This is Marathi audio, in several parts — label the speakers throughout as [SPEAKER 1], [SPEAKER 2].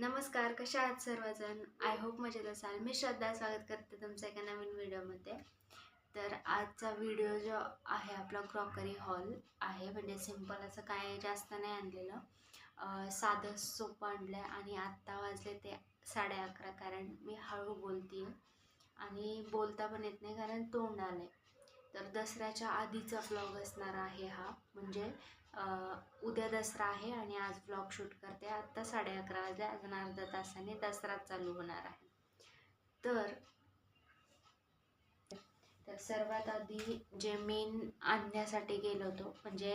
[SPEAKER 1] नमस्कार कशा आहात सर्वजण? आय होप मजेत असाल. मी श्रद्धा स्वागत करते तुमचा एका नवीन व्हिडिओमध्ये तर आजचा व्हिडिओ जो आहे आपला क्रॉकरी हॉल आहे. म्हणजे सिंपल असं काय जास्त नाही आणलेलं. साधं सोपं आणलं आहे आणि आत्ता वाजले ते साडे अकरा. कारण मी हळू बोलते आणि बोलता पण येत नाही कारण तोंड आलं आहे तर दसऱ्याच्या आधीचा ब्लॉग असणार आहे हा. म्हणजे उद्या दसरा आहे आणि आज ब्लॉग शूट करते. आत्ता साडे अकरा वाजले. अजून अर्धा तासाने दसरा चालू होणार आहे. तर तर सर्वात आधी जे मेन आणण्यासाठी गेलो होतो म्हणजे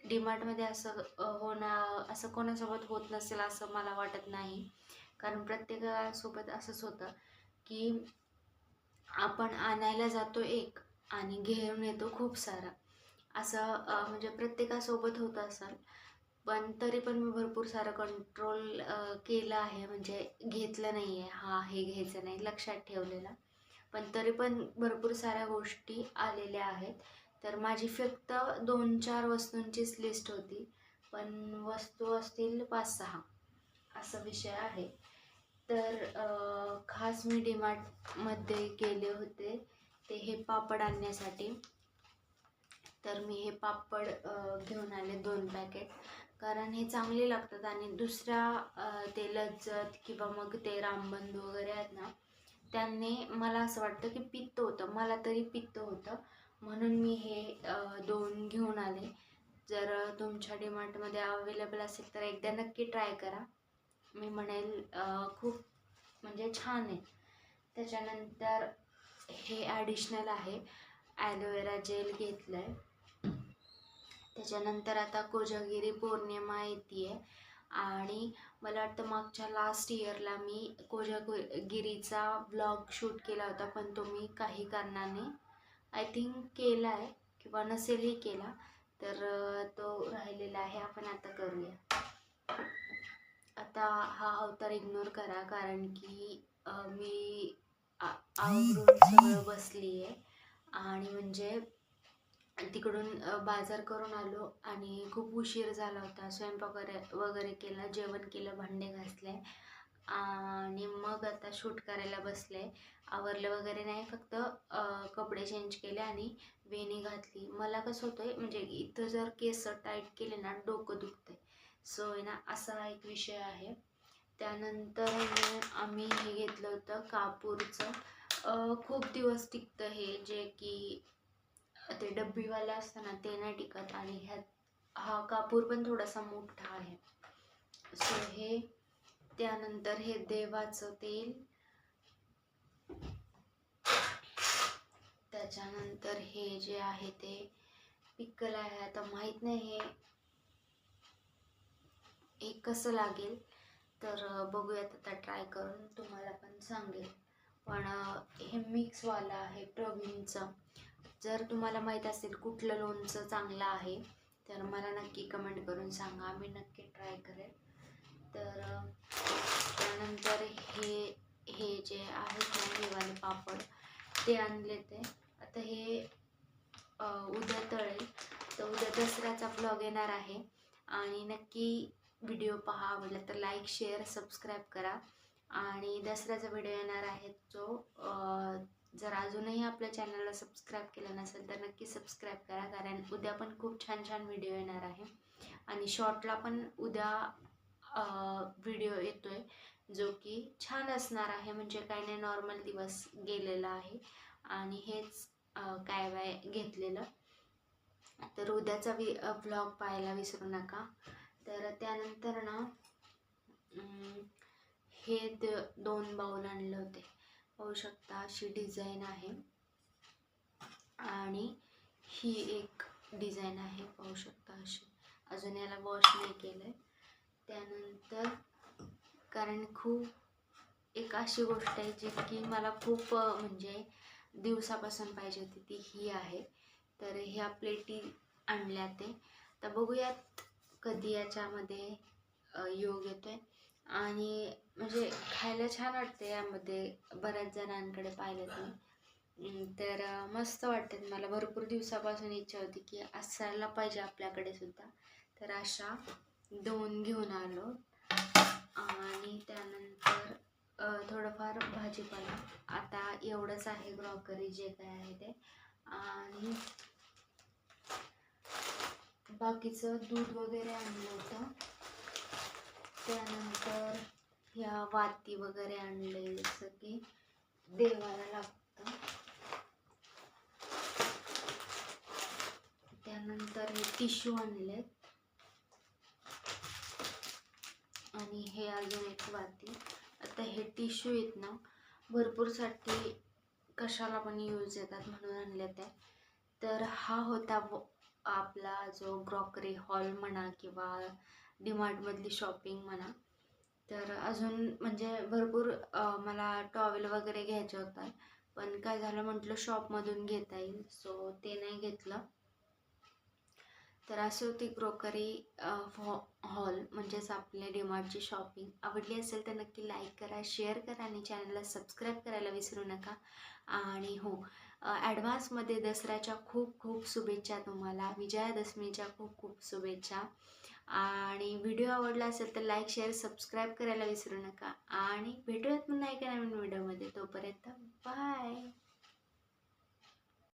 [SPEAKER 1] डीमार्टमध्ये असं होणं असं कोणासोबत होत नसेल असं मला वाटत नाही. कारण प्रत्येकासोबत असंच होतं की आपण आणायला जातो एक आणि घेऊन येतो खूप सारा. असं म्हणजे प्रत्येकासोबत होत असेल पण तरी पण मी भरपूर सारं कंट्रोल केलं आहे. म्हणजे घेतलं नाही आहे हा हे घ्यायचं नाही. लक्षात ठेवलेलं. पण तरी पण भरपूर साऱ्या गोष्टी आलेल्या आहेत. तर माझी फक्त दोन चार वस्तूंचीच लिस्ट होती. पण वस्तू असतील पाच सहा. असा विषय आहे. तर खास मी डीमार्टमध्ये गेले होते. ते हे पापड आणण्यासाठी. तर मी हे पापड घेऊन आले दोन पॅकेट कारण हे चांगले लागतात आणि दुसऱ्या ते लज्जत किंवा मग ते रामबंधू वगैरे आहेत ना त्यांनी मला असं वाटतं की पित्त होतं. मला तरी पित्त होतं. म्हणून मी हे दोन घेऊन आले. जर तुमच्या डिमार्टमध्ये अवेलेबल असेल तर एकदा नक्की ट्राय करा. मी म्हणेल खूप म्हणजे छान आहे. त्याच्यानंतर हे ॲडिशनल आहे. ॲलोवेरा जेल घेतलं आहे त्याच्यानंतर आता कोजागिरी पौर्णिमा येते आहे आणि मला वाटतं मागच्या लास्ट इयरला मी कोजागिरीचा ब्लॉग शूट केला होता पण तो मी काही कारणाने आय थिंक केला आहे किंवा नसेलही केला तर तो राहिलेला आहे. आपण आता करूया. आता हा अवतार इग्नोर करा कारण की मी आ- आवरून सगळं बसली आहे आणि म्हणजे तिकडून बाजार करून आलो आणि खूप उशीर झाला होता. स्वयंपाक वगैरे वगैरे केला जेवण केलं भांडे घासले. आणि मग आता शूट करायला बसले. आवरलं वगैरे नाही फक्त कपडे चेंज केले आणि वेणी घातली. मला कसं होतं म्हणजे इथं जर केस टाईट केले ना डोकं दुखते सो आहे ना असा एक विषय आहे. त्यानंतर आम्ही हे घेतलं होतं कापूरचं. खूप दिवस टिकतं हे जे की ते डब्बीवाले असताना ते नाही टिकत आणि ह्यात हा कापूर पण थोडासा मोठा आहे. सो हे त्यानंतर हे देवाचं तेल. त्याच्यानंतर हे जे आहे ते पिक्कल आहे. आता माहीत नाही हे हे कसं लागेल. तर बघूयात आता ट्राय करून तुम्हाला पण सांगेल. पण हे मिक्सवालं आहे प्रवीणचं. जर तुम्हाला माहीत असेल कुठलं लोणचं चांगलं आहे तर मला नक्की कमेंट करून सांगा. मी नक्की ट्राय करेन तर त्यानंतर हे हे जे आहेत ना हेवाले पापड ते आणले ते. आता हे उद्या तळेल. तर उद्या दसऱ्याचा ब्लॉग येणार आहे. आणि नक्की व्हिडिओ पहा आवडला तर लाईक शेअर सबस्क्राईब करा. आणि दसऱ्याचा व्हिडिओ येणार आहे जो जर अजूनही आपल्या चॅनलला सबस्क्राईब केलं नसेल तर नक्की सबस्क्राईब करा कारण उद्या पण खूप छान छान व्हिडिओ येणार आहे. आणि शॉर्टला पण उद्या व्हिडिओ येतो आहे जो की छान असणार आहे म्हणजे काही नाही नॉर्मल दिवस गेलेला आहे. आणि हेच काय बाय घेतलेलं. तर उद्याचा वि ब्लॉग पाहायला विसरू नका. तर त्यानंतर ना हे द दोन बाऊल आणले होते. पाहू शकता अशी डिझाईन आहे. आणि ही एक डिझाईन आहे पाहू शकता अशी. अजून याला वॉश नाही केलं आहे त्यानंतर कारण खूप एक अशी गोष्ट आहे जी की मला खूप म्हणजे दिवसापासून पाहिजे होती ती ही आहे. तर ह्या प्लेटी आणल्या ते. तर बघूयात कधी याच्यामध्ये योग येतो आहे आणि म्हणजे खायला छान वाटते यामध्ये बऱ्याच जणांकडे पाहिलं तुम्ही तर मस्त वाटते मला. भरपूर दिवसापासून इच्छा होती की असायला पाहिजे आपल्याकडे सुद्धा. तर अशा दोन घेऊन आलो. आणि त्यानंतर थोडंफार भाजीपाला. आता एवढंच आहे ग्रॉकरी जे काय आहे ते. आणि बाकीचं दूध वगैरे आणलं होतं. त्यानंतर ह्या वाती वगैरे आणले जसं की देवाला लागतं. त्यानंतर हे टिश्यू आणलेत. आणि हे अजून एक वाती. आता हे टिश्यू आहेत ना भरपूरसाठी कशाला पण यूज येतात म्हणून आणले ते तर हा होता आपला जो ग्रॉकरी हॉल म्हणा किंवा डीमार्टमधली शॉपिंग म्हणा तर अजून म्हणजे भरपूर मला टॉवेल वगैरे घ्यायचे होता. पण काय झालं म्हटलं शॉपमधून घेता येईल सो ते नाही घेतलं. तर अशी होती ग्रोकरी हॉल म्हणजेच आपल्या डीमार्टची शॉपिंग आवडली असेल तर नक्की लाईक करा शेअर करा आणि चॅनलला सबस्क्राईब करायला विसरू नका. आणि हो ॲडव्हान्समध्ये दसऱ्याच्या खूप खूप शुभेच्छा तुम्हाला. विजयादशमीच्या खूप खूप शुभेच्छा. आणि व्हिडिओ आवडला असेल तर लाईक शेअर सबस्क्राईब करायला विसरू नका. आणि भेटूयात पुन्हा एका नवीन व्हिडिओमध्ये. तोपर्यंत बाय.